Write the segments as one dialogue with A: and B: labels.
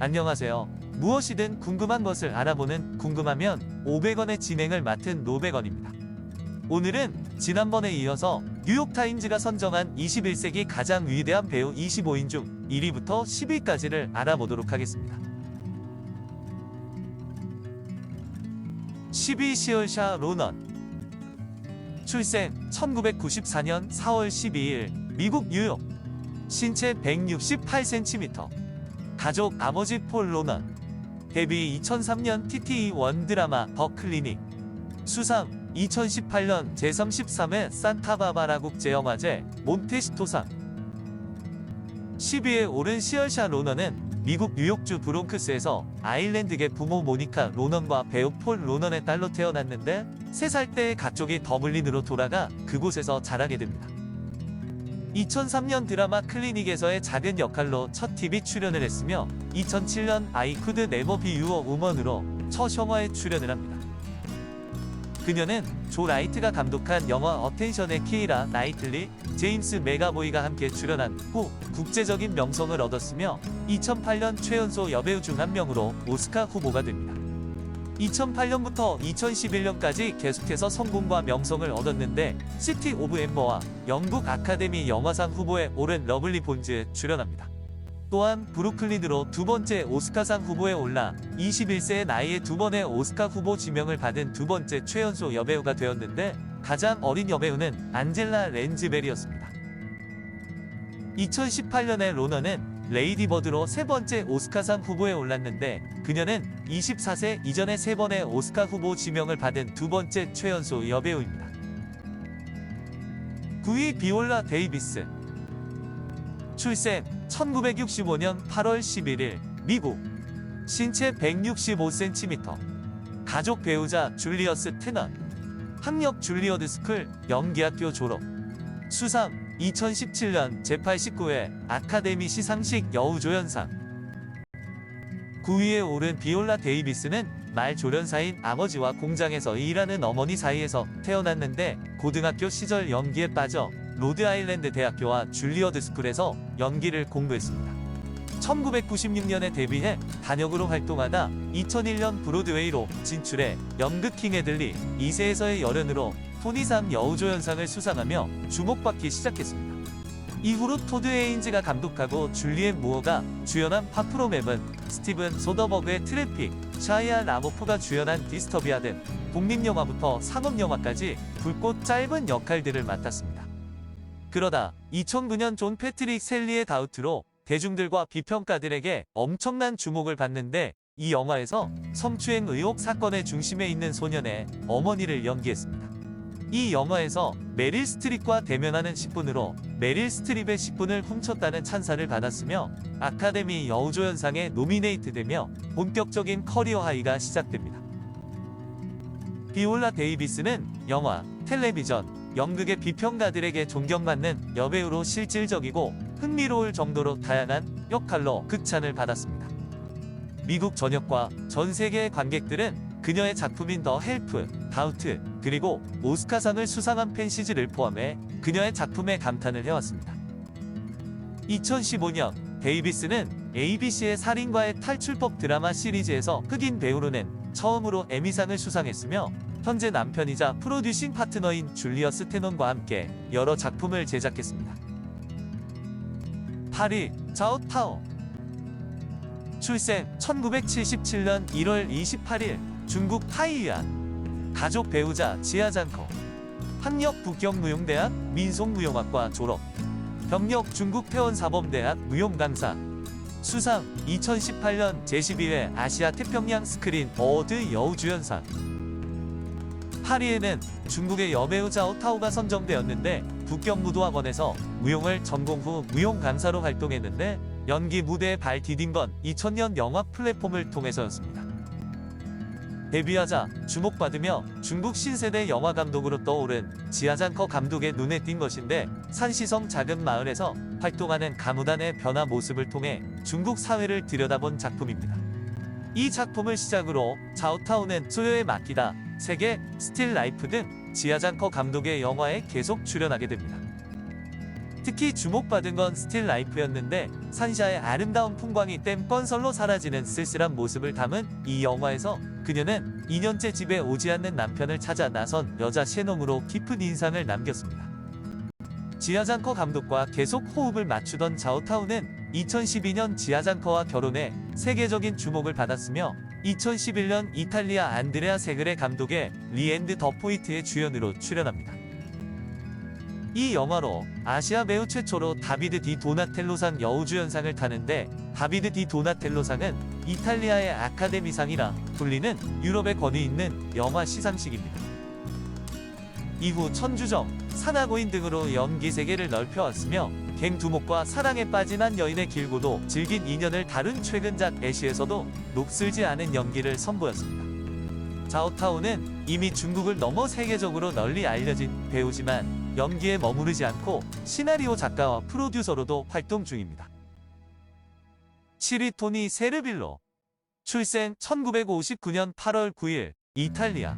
A: 안녕하세요. 무엇이든 궁금한 것을 알아보는 궁금하면 500원의 진행을 맡은 노백원입니다. 오늘은 지난번에 이어서 뉴욕타임즈가 선정한 21세기 가장 위대한 배우 25인 중 1위부터 10위까지를 알아보도록 하겠습니다. 10위 시얼샤 로넌 출생 1994년 4월 12일 미국 뉴욕 신체 168cm 가족 아버지 폴 로넌 데뷔 2003년 TTE 원 드라마 더 클리닉 수상 2018년 제33회 산타바바라 국제영화제 몬테시토상 10위에 오른 시얼샤 로넌은 미국 뉴욕주 브롱크스에서 아일랜드계 부모 모니카 로넌과 배우 폴 로넌의 딸로 태어났는데 3살 때 가족이 더블린으로 돌아가 그곳에서 자라게 됩니다. 2003년 드라마 클리닉에서의 작은 역할로 첫 TV 출연을 했으며 2007년 I Could Never Be Your Woman으로 첫 영화에 출연을 합니다. 그녀는 조 라이트가 감독한 영화 어텐션의 키이라 나이틀리, 제임스 메가보이가 함께 출연한 후 국제적인 명성을 얻었으며 2008년 최연소 여배우 중 한 명으로 오스카 후보가 됩니다. 2008년부터 2011년까지 계속해서 성공과 명성을 얻었는데 시티 오브 엠버와 영국 아카데미 영화상 후보에 오른 러블리 본즈에 출연합니다. 또한 브루클린으로 두 번째 오스카상 후보에 올라 21세의 나이에 두 번의 오스카 후보 지명을 받은 두 번째 최연소 여배우가 되었는데 가장 어린 여배우는 안젤라 렌즈벨이었습니다. 2018년에 로너는 레이디 버드로 세 번째 오스카상 후보에 올랐는데 그녀는 24세 이전에 세 번의 오스카 후보 지명을 받은 두 번째 최연소 여배우입니다. 9위 비올라 데이비스. 출생 1965년 8월 11일 미국. 신체 165cm 가족 배우자 줄리어스 테넌. 학력 줄리어드 스쿨 연기학교 졸업. 수상 2017년 제89회 아카데미 시상식 여우조연상 9위에 오른 비올라 데이비스는 말 조련사인 아버지와 공장에서 일하는 어머니 사이에서 태어났는데 고등학교 시절 연기에 빠져 로드아일랜드 대학교와 줄리어드 스쿨에서 연기를 공부했습니다. 1996년에 데뷔해 단역으로 활동하다 2001년 브로드웨이로 진출해 연극킹 애들리 2세에서의 열연으로 토니상 여우조연상을 수상하며 주목받기 시작했습니다. 이후로 토드 헤인즈가 감독하고 줄리엣 무어가 주연한 파프로맵은 스티븐 소더버그의 트래픽, 샤이아 라모프가 주연한 디스터비아 등 독립영화부터 상업영화까지 굵고 짧은 역할들을 맡았습니다. 그러다 2009년 존 패트릭 셀리의 다우트로 대중들과 비평가들에게 엄청난 주목을 받는데 이 영화에서 성추행 의혹 사건의 중심에 있는 소년의 어머니를 연기했습니다. 이 영화에서 메릴 스트립과 대면하는 10분으로 메릴 스트립의 10분을 훔쳤다는 찬사를 받았으며 아카데미 여우조연상에 노미네이트되며 본격적인 커리어 하이가 시작됩니다. 비올라 데이비스는 영화, 텔레비전, 연극의 비평가들에게 존경받는 여배우로 실질적이고 흥미로울 정도로 다양한 역할로 극찬을 받았습니다. 미국 전역과 전 세계의 관객들은 그녀의 작품인 더 헬프, 다우트, 그리고 오스카상을 수상한 팬시즈를 포함해 그녀의 작품에 감탄을 해왔습니다. 2015년 데이비스는 ABC의 살인과의 탈출법 드라마 시리즈에서 흑인 배우로는 처음으로 에미상을 수상했으며 현재 남편이자 프로듀싱 파트너인 줄리어스 테논과 함께 여러 작품을 제작했습니다. 8위 자오 타오 출생 1977년 1월 28일 중국 타이유안 가족 배우자 지아장커 학력 북경무용대학 민속무용학과 졸업 경력 중국 태원사범대학 무용강사 수상 2018년 제12회 아시아 태평양 스크린 어워드 여우주연상 8위에는 중국의 여배우 자오 타오가 선정되었는데 북경무도학원에서 무용을 전공 후 무용 강사로 활동했는데 연기 무대에 발 디딘 건 2000년 영화 플랫폼을 통해서였습니다. 데뷔하자 주목받으며 중국 신세대 영화 감독으로 떠오른 지아장커 감독의 눈에 띈 것인데 산시성 작은 마을에서 활동하는 가무단의 변화 모습을 통해 중국 사회를 들여다본 작품입니다. 이 작품을 시작으로 자오타오는 소요에 맡기다, 세계, 스틸 라이프 등 지아장커 감독의 영화에 계속 출연하게 됩니다. 특히 주목받은 건 스틸 라이프였는데 산샤의 아름다운 풍광이 땜건설로 사라지는 쓸쓸한 모습을 담은 이 영화에서 그녀는 2년째 집에 오지 않는 남편을 찾아 나선 여자 셰놈으로 깊은 인상을 남겼습니다. 지하장커 감독과 계속 호흡을 맞추던 자오타우는 2012년 지하장커와 결혼해 세계적인 주목을 받았으며 2011년 이탈리아 안드레아 세그레 감독의 리엔드 더 포이트의 주연으로 출연합니다. 이 영화로 아시아 배우 최초로 다비드 디 도나텔로상 여우주연상을 타는데 다비드 디 도나텔로상은 이탈리아의 아카데미상이라 불리는 유럽의 권위 있는 영화 시상식입니다. 이후 천주정, 사나고인 등으로 연기 세계를 넓혀왔으며 갱 두목과 사랑에 빠진 한 여인의 길고도 질긴 인연을 다룬 최근작 애쉬에서도 녹슬지 않은 연기를 선보였습니다. 자오타오는 이미 중국을 넘어 세계적으로 널리 알려진 배우지만 연기에 머무르지 않고 시나리오 작가와 프로듀서로도 활동 중입니다. 7위 토니 세르빌로. 출생 1959년 8월 9일 이탈리아.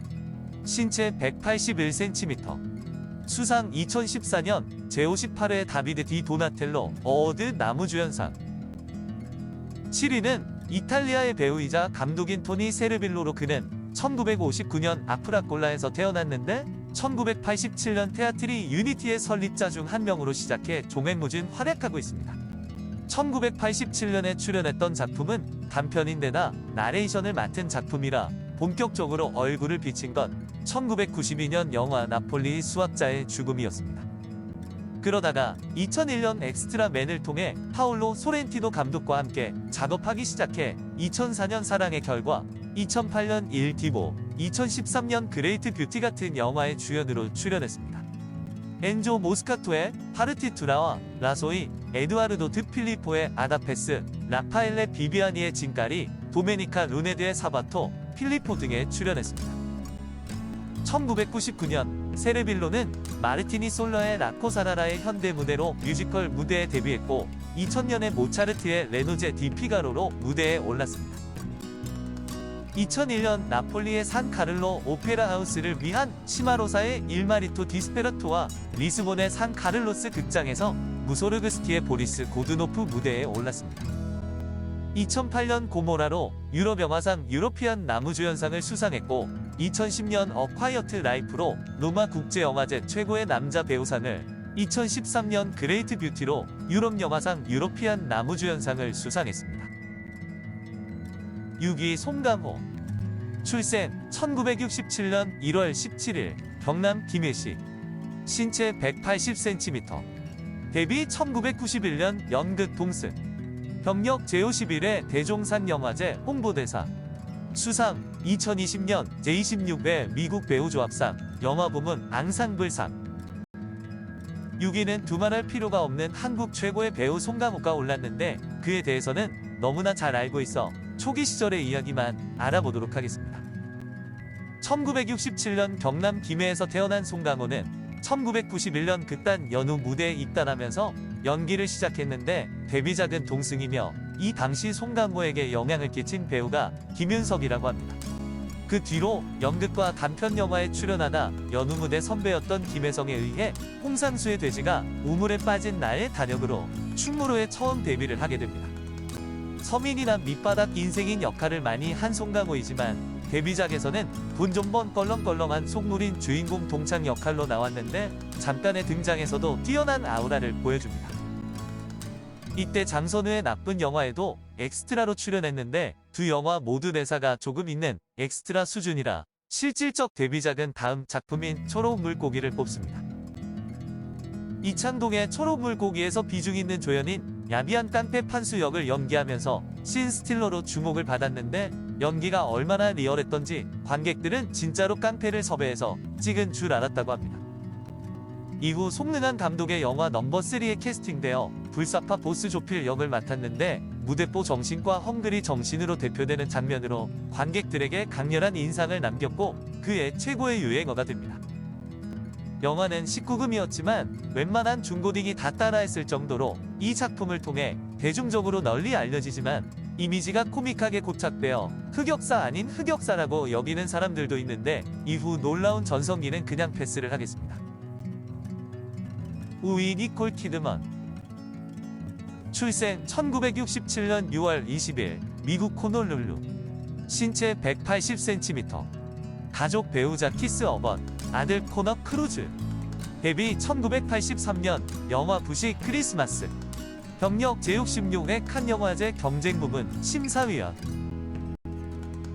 A: 신체 181cm 수상 2014년 제58회 다비드 디 도나텔로 어워드 나무주연상. 7위는 이탈리아의 배우이자 감독인 토니 세르빌로로 그는 1959년 아프라콜라에서 태어났는데 1987년 테아트리 유니티의 설립자 중 한 명으로 시작해 종횡무진 활약하고 있습니다. 1987년에 출연했던 작품은 단편인데다 나레이션을 맡은 작품이라 본격적으로 얼굴을 비친 건 1992년 영화 나폴리의 수학자의 죽음이었습니다. 그러다가 2001년 엑스트라맨을 통해 파울로 소렌티노 감독과 함께 작업하기 시작해 2004년 사랑의 결과, 2008년 일 디보, 2013년 그레이트 뷰티 같은 영화의 주연으로 출연했습니다. 엔조 모스카토의 파르티투라와 라소이, 에드와르도 드 필리포의 아다페스, 라파엘레 비비아니의 진가리, 도메니카 루네드의 사바토, 필리포 등에 출연했습니다. 1999년 세르빌로는 마르티니 솔러의 라코사라라의 현대 무대로 뮤지컬 무대에 데뷔했고 2000년에 모차르트의 레노제 디 피가로로 무대에 올랐습니다. 2001년 나폴리의 산 카를로 오페라 하우스를 위한 시마로사의 일마리토 디스페라토와 리스본의 산 카를로스 극장에서 무소르그스티의 보리스 고드노프 무대에 올랐습니다. 2008년 고모라로 유럽 영화상 유로피안 나무주연상을 수상했고 2010년 어 콰이어트 라이프로 로마 국제영화제 최고의 남자 배우상을 2013년 그레이트 뷰티로 유럽 영화상 유로피안 나무주연상을 수상했습니다. 6위 송강호 출생 1967년 1월 17일 경남 김해시. 신체 180cm 데뷔 1991년 연극 동승. 경력 제51회 대종산 영화제 홍보대사. 수상 2020년 제26회 미국 배우조합상. 영화 부문 앙상블상. 6위는 두말할 필요가 없는 한국 최고의 배우 송강호가 올랐는데 그에 대해서는 너무나 잘 알고 있어 초기 시절의 이야기만 알아보도록 하겠습니다. 1967년 경남 김해에서 태어난 송강호는 1991년 그딴 연우 무대에 입단하면서 연기를 시작했는데 데뷔작은 동승이며 이 당시 송강호에게 영향을 끼친 배우가 김윤석이라고 합니다. 그 뒤로 연극과 단편 영화에 출연하다 연우 무대 선배였던 김혜성에 의해 홍상수의 돼지가 우물에 빠진 나의 단역으로 충무로에 처음 데뷔를 하게 됩니다. 서민이나 밑바닥 인생인 역할을 많이 한 송강호이지만 데뷔작에서는 돈좀번 껄렁껄렁한 속물인 주인공 동창 역할로 나왔는데 잠깐의 등장에서도 뛰어난 아우라를 보여줍니다. 이때 장선우의 나쁜 영화에도 엑스트라로 출연했는데 두 영화 모두 대사가 조금 있는 엑스트라 수준이라 실질적 데뷔작은 다음 작품인 초록 물고기를 뽑습니다. 이창동의 초록 물고기에서 비중 있는 조연인 야비한 깡패 판수 역을 연기하면서 신 스틸러로 주목을 받았는데 연기가 얼마나 리얼했던지 관객들은 진짜로 깡패를 섭외해서 찍은 줄 알았다고 합니다. 이후 송능한 감독의 영화 넘버3에 캐스팅되어 불사파 보스 조필 역을 맡았는데 무대뽀 정신과 헝그리 정신으로 대표되는 장면으로 관객들에게 강렬한 인상을 남겼고 그의 최고의 유행어가 됩니다. 영화는 19금이었지만 웬만한 중고딩이 다 따라했을 정도로 이 작품을 통해 대중적으로 널리 알려지지만 이미지가 코믹하게 고착되어 흑역사 아닌 흑역사라고 여기는 사람들도 있는데 이후 놀라운 전성기는 그냥 패스를 하겠습니다. 우위 니콜 키드먼. 출생 1967년 6월 20일 미국 코놀룰루. 신체 180cm 가족 배우자 키스 어번 아들 코너 크루즈. 데뷔 1983년 영화 부시 크리스마스. 경력 제66회 칸 영화제 경쟁 부분 심사위원.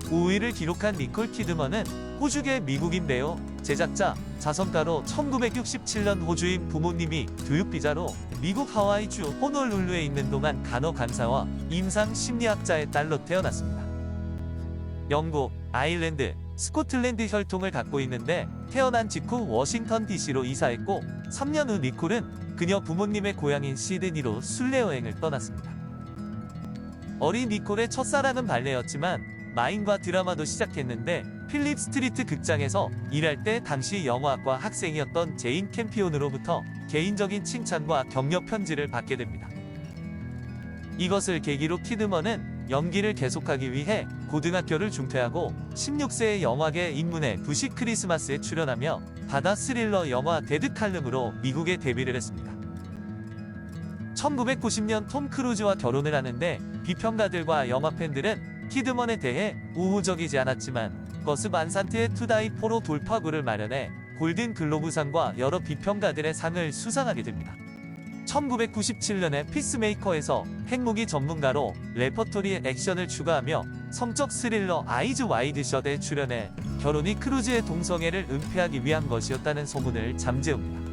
A: 우위를 기록한 니콜 키드먼은 호주계 미국인 배우, 제작자, 자선가로 1967년 호주인 부모님이 교육비자로 미국 하와이주 호놀룰루에 있는 동안 간호 간사와 임상 심리학자의 딸로 태어났습니다. 영국, 아일랜드, 스코틀랜드 혈통을 갖고 있는데 태어난 직후 워싱턴 DC로 이사했고 3년 후 니콜은 그녀 부모님의 고향인 시드니로 순례 여행을 떠났습니다. 어린 니콜의 첫사랑은 발레였지만 마인과 드라마도 시작했는데 필립 스트리트 극장에서 일할 때 당시 영화학과 학생이었던 제인 캠피온으로부터 개인적인 칭찬과 격려 편지를 받게 됩니다. 이것을 계기로 키드먼은 연기를 계속하기 위해 고등학교를 중퇴하고 16세의 영화계 입문해 부시 크리스마스에 출연하며 바다 스릴러 영화 데드 칼름으로 미국에 데뷔를 했습니다. 1990년 톰 크루즈와 결혼을 하는데 비평가들과 영화 팬들은 키드먼에 대해 우호적이지 않았지만 거스 만산트의 투다이 포로 돌파구를 마련해 골든 글로브상과 여러 비평가들의 상을 수상하게 됩니다. 1997년에 피스메이커에서 핵무기 전문가로 레퍼토리에 액션을 추가하며 성적 스릴러 아이즈 와이드 셔츠에 출연해 결혼이 크루즈의 동성애를 은폐하기 위한 것이었다는 소문을 잠재웁니다.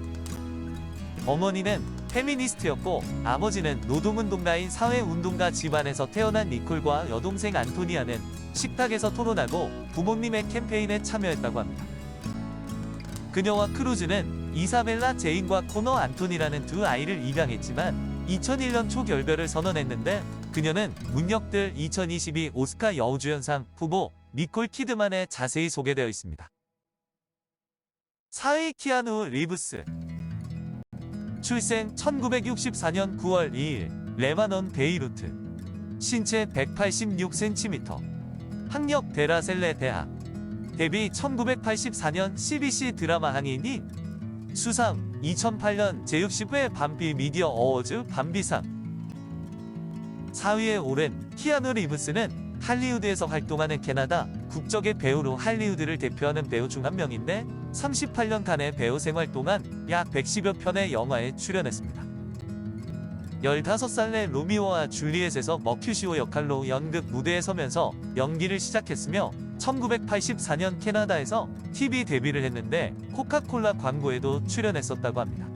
A: 어머니는 페미니스트였고 아버지는 노동운동 가인 사회운동가 집안에서 태어난 니콜과 여동생 안토니아는 식탁에서 토론하고 부모님의 캠페인에 참여했다고 합니다. 그녀와 크루즈는 이사벨라 제인과 코너 안토니라는 두 아이를 입양했지만 2001년 초 결별을 선언했는데 그녀는 문역들 2022 오스카 여우주연상 후보 니콜 키드만에 자세히 소개되어 있습니다. 4위 키아누 리브스. 출생 1964년 9월 2일 레바논 베이루트. 신체 186cm 학력 데라셀레 대학 데뷔 1984년 CBC 드라마 항인이 수상 2008년 제60회 밤비 미디어 어워즈 밤비상 4위에 오른 키아누 리브스는 할리우드에서 활동하는 캐나다 국적의 배우로 할리우드를 대표하는 배우 중 한 명인데 38년간의 배우 생활 동안 약 110여 편의 영화에 출연했습니다. 15살의 로미오와 줄리엣에서 머큐시오 역할로 연극 무대에 서면서 연기를 시작했으며 1984년 캐나다에서 TV 데뷔를 했는데 코카콜라 광고에도 출연했었다고 합니다.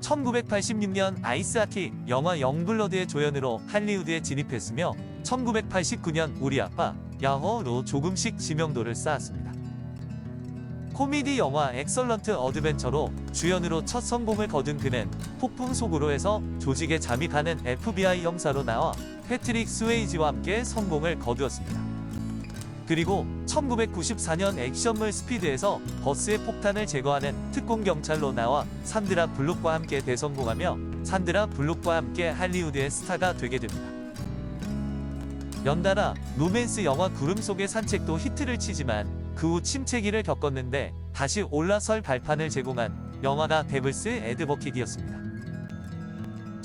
A: 1986년 아이스하키 영화 영블러드의 조연으로 할리우드에 진입했으며 1989년 우리 아빠 야호로 조금씩 지명도를 쌓았습니다. 코미디 영화 엑설런트 어드벤처로 주연으로 첫 성공을 거둔 그는 폭풍 속으로에서 조직에 잠입하는 FBI 형사로 나와 패트릭 스웨이지와 함께 성공을 거두었습니다. 그리고 1994년 액션물 스피드에서 버스의 폭탄을 제거하는 특공 경찰로 나와 산드라 블록과 함께 대성공하며 산드라 블록과 함께 할리우드의 스타가 되게 됩니다. 연달아 로맨스 영화 구름 속의 산책도 히트를 치지만 그 후 침체기를 겪었는데 다시 올라설 발판을 제공한 영화가 데블스 애드버킷이었습니다.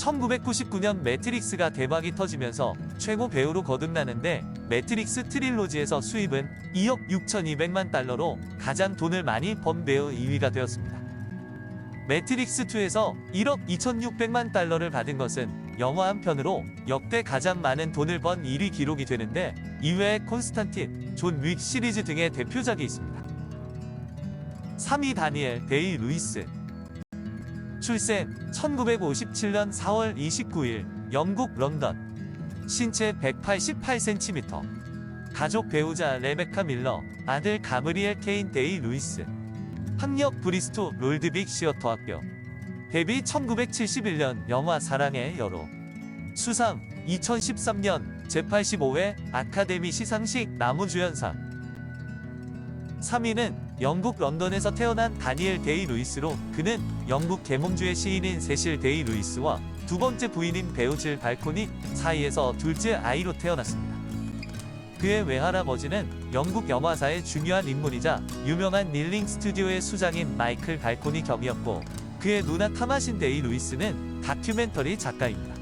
A: 1999년 매트릭스가 대박이 터지면서 최고 배우로 거듭나는데 매트릭스 트릴로지에서 수입은 2억 6,200만 달러로 가장 돈을 많이 번 배우 2위가 되었습니다. 매트릭스2에서 1억 2,600만 달러를 받은 것은 영화 한 편으로 역대 가장 많은 돈을 번 1위 기록이 되는데 이외에 콘스탄틴, 존 윅 시리즈 등의 대표작이 있습니다. 3위 다니엘 데이 루이스 출생 1957년 4월 29일 영국 런던. 신체 188cm 가족 배우자 레베카 밀러 아들 가브리엘 케인 데이 루이스. 학력 브리스토 롤드빅 시어터 학교. 데뷔 1971년 영화 사랑의 여로. 수상 2013년 제85회 아카데미 시상식 나무주연상. 3위는 영국 런던에서 태어난 다니엘 데이 루이스로 그는 영국 계몽주의 시인인 세실 데이 루이스와 두 번째 부인인 배우 질 발코니 사이에서 둘째 아이로 태어났습니다. 그의 외할아버지는 영국 영화사의 중요한 인물이자 유명한 닐링 스튜디오의 수장인 마이클 발코니 경이었고 그의 누나 타마신 데이 루이스는 다큐멘터리 작가입니다.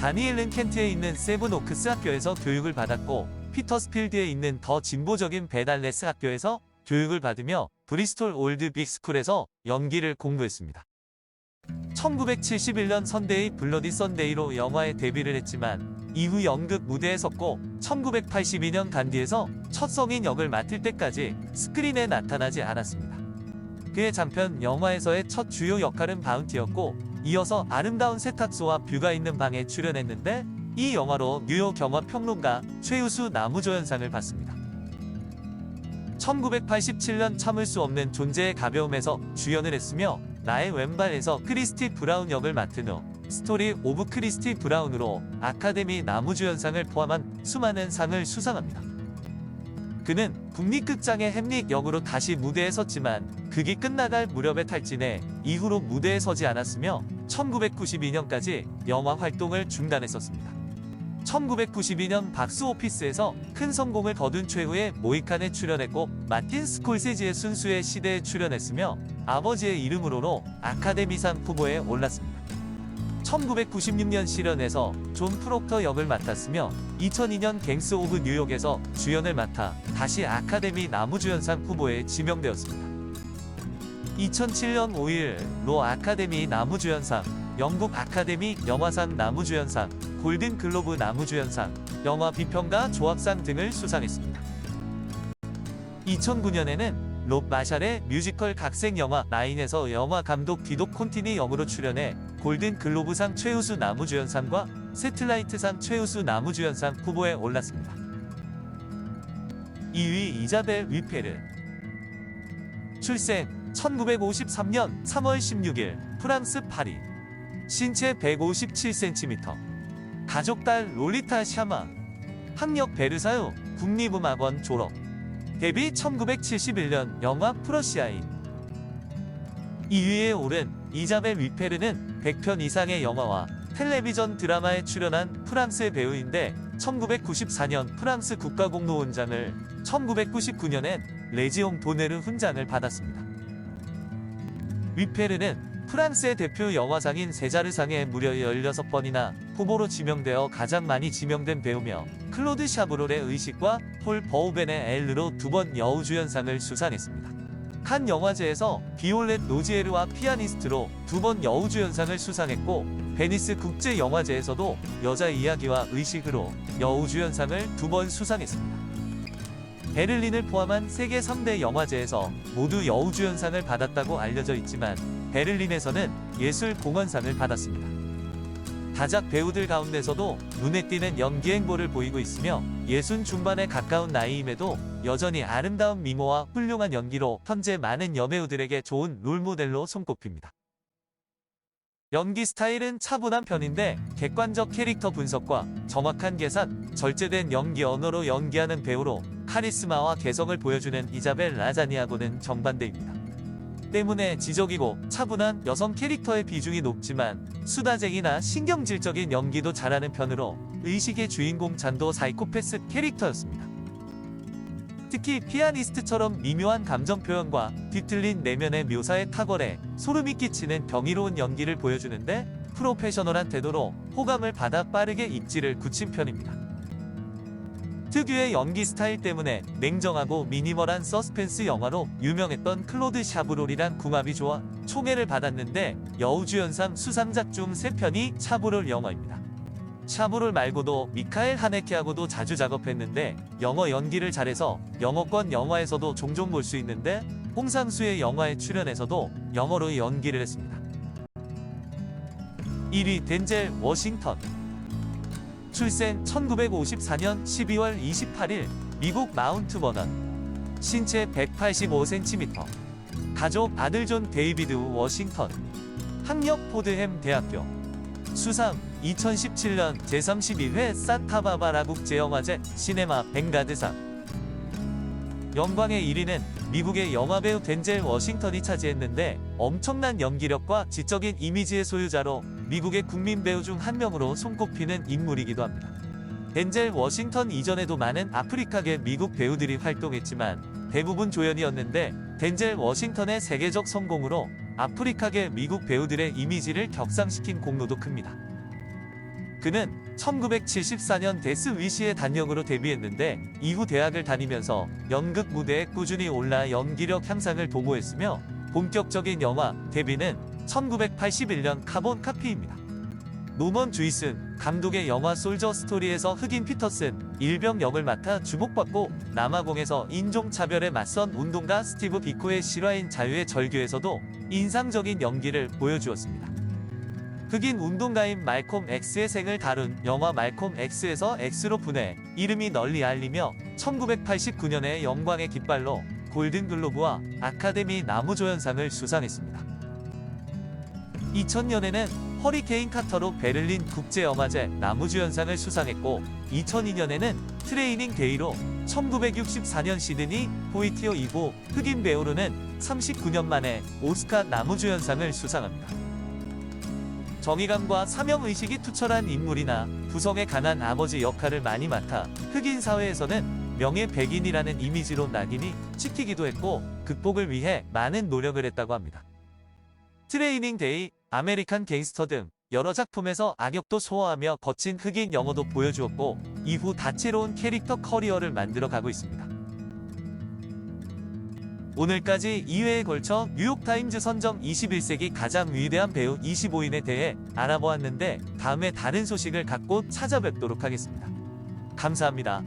A: 다니엘은 켄트에 있는 세븐 오크스 학교에서 교육을 받았고 피터스필드에 있는 더 진보적인 베달레스 학교에서 교육을 받으며 브리스톨 올드 빅스쿨에서 연기를 공부했습니다. 1971년 선데이 블러디 선데이로 영화에 데뷔를 했지만 이후 연극 무대에 섰고 1982년 간디에서 첫 성인 역을 맡을 때까지 스크린에 나타나지 않았습니다. 그의 장편 영화에서의 첫 주요 역할은 바운티였고 이어서 아름다운 세탁소와 뷰가 있는 방에 출연했는데 이 영화로 뉴욕 영화 평론가 최우수 나무조연상을 받습니다. 1987년 참을 수 없는 존재의 가벼움에서 주연을 했으며 나의 왼발에서 크리스티 브라운 역을 맡은 후 스토리 오브 크리스티 브라운으로 아카데미 나무주연상을 포함한 수많은 상을 수상합니다. 그는 국립극장의 햄릿 역으로 다시 무대에 섰지만 극이 끝나갈 무렵에 탈진해 이후로 무대에 서지 않았으며 1992년까지 영화 활동을 중단했었습니다. 1992년 박스 오피스에서 큰 성공을 거둔 최후의 모이칸에 출연했고 마틴 스콜세지의 순수의 시대에 출연했으며 아버지의 이름으로로 아카데미상 후보에 올랐습니다. 1996년 실현에서 존 프록터 역을 맡았으며 2002년 갱스 오브 뉴욕에서 주연을 맡아 다시 아카데미 나무주연상 후보에 지명되었습니다. 2007년 5일 로 아카데미 나무주연상, 영국 아카데미 영화상 나무주연상, 골든 글로브 나무주연상, 영화 비평가 조합상 등을 수상했습니다. 2009년에는 롭 마샬의 뮤지컬 각색 영화 나인에서 영화 감독 디독 콘티니 역으로 출연해 골든 글로브상 최우수 나무주연상과 세틀라이트상 최우수 나무주연상 후보에 올랐습니다. 2위 이자벨 위페르 출생 1953년 3월 16일 프랑스 파리 신체 157cm 가족딸 롤리타 샤마 학력 베르사유 국립음악원 졸업 데뷔 1971년 영화 프러시아인 2위에 오른 이자벨 위페르는 100편 이상의 영화와 텔레비전 드라마에 출연한 프랑스의 배우인데 1994년 프랑스 국가공로훈장을 1999년엔 레지옹 도네르 훈장을 받았습니다. 위페르는 프랑스의 대표 영화상인 세자르상에 무려 16번이나 후보로 지명되어 가장 많이 지명된 배우며 클로드 샤브롤의 의식과 폴 버우벤의 엘르로 두 번 여우주연상을 수상했습니다. 칸 영화제에서 비올렛 노지에르와 피아니스트로 두 번 여우주연상을 수상했고 베니스 국제영화제에서도 여자 이야기와 의식으로 여우주연상을 두 번 수상했습니다. 베를린을 포함한 세계 3대 영화제에서 모두 여우주연상을 받았다고 알려져 있지만 베를린에서는 예술공헌상을 받았습니다. 다작 배우들 가운데서도 눈에 띄는 연기 행보를 보이고 있으며 예순 중반에 가까운 나이임에도 여전히 아름다운 미모와 훌륭한 연기로 현재 많은 여배우들에게 좋은 롤모델로 손꼽힙니다. 연기 스타일은 차분한 편인데 객관적 캐릭터 분석과 정확한 계산, 절제된 연기 언어로 연기하는 배우로 카리스마와 개성을 보여주는 이자벨 라자니아고는 정반대입니다. 때문에 지적이고 차분한 여성 캐릭터의 비중이 높지만 수다쟁이나 신경질적인 연기도 잘하는 편으로 의식의 주인공 잔도 사이코패스 캐릭터였습니다. 특히 피아니스트처럼 미묘한 감정 표현과 뒤틀린 내면의 묘사에 탁월해 소름이 끼치는 경이로운 연기를 보여주는데 프로페셔널한 태도로 호감을 받아 빠르게 입지를 굳힌 편입니다. 특유의 연기 스타일 때문에 냉정하고 미니멀한 서스펜스 영화로 유명했던 클로드 샤브롤이란 궁합이 좋아 총애를 받았는데 여우주연상 수상작 중 3편이 샤브롤 영화입니다. 샤브롤 말고도 미카엘 하네케하고도 자주 작업했는데 영어 연기를 잘해서 영어권 영화에서도 종종 볼 수 있는데 홍상수의 영화에 출연해서도 영어로 연기를 했습니다. 1위 덴젤 워싱턴 출생 1954년 12월 28일 미국 마운트 버넌. 신체 185cm 가족 아들 존 데이비드 워싱턴. 학력 포드햄 대학교. 수상 2017년 제32회 산타바바라 국제영화제 시네마 벵가드상. 영광의 1위는 미국의 영화배우 덴젤 워싱턴이 차지했는데 엄청난 연기력과 지적인 이미지의 소유자로 미국의 국민 배우 중 한 명으로 손꼽히는 인물이기도 합니다. 덴젤 워싱턴 이전에도 많은 아프리카계 미국 배우들이 활동했지만 대부분 조연이었는데 덴젤 워싱턴의 세계적 성공으로 아프리카계 미국 배우들의 이미지를 격상시킨 공로도 큽니다. 그는 1974년 데스 위시의 단역으로 데뷔했는데 이후 대학을 다니면서 연극 무대에 꾸준히 올라 연기력 향상을 도모했으며 본격적인 영화 데뷔는 1981년 카본 카피입니다. 노먼 주이슨 감독의 영화 솔저 스토리에서 흑인 피터슨 일병 역을 맡아 주목받고 남아공에서 인종차별에 맞선 운동가 스티브 비코의 실화인 자유의 절규에서도 인상적인 연기를 보여주었습니다. 흑인 운동가인 말콤 X의 생을 다룬 영화 말콤 X에서 X로 분해 이름이 널리 알리며 1989년에 영광의 깃발로 골든글로브와 아카데미 나무조연상을 수상했습니다. 2000년에는 허리케인 카터로 베를린 국제영화제 나무주연상을 수상했고 2002년에는 트레이닝 데이로 1964년 시드니 포이티오 이후 흑인 배우로는 39년 만에 오스카 나무주연상을 수상합니다. 정의감과 사명의식이 투철한 인물이나 부성에 관한 아버지 역할을 많이 맡아 흑인 사회에서는 명예 백인이라는 이미지로 낙인이 찍히기도 했고 극복을 위해 많은 노력을 했다고 합니다. 트레이닝 데이, 아메리칸 갱스터 등 여러 작품에서 악역도 소화하며 거친 흑인 영어도 보여주었고 이후 다채로운 캐릭터 커리어를 만들어 가고 있습니다. 오늘까지 2회에 걸쳐 뉴욕타임즈 선정 21세기 가장 위대한 배우 25인에 대해 알아보았는데 다음에 다른 소식을 갖고 찾아뵙도록 하겠습니다. 감사합니다.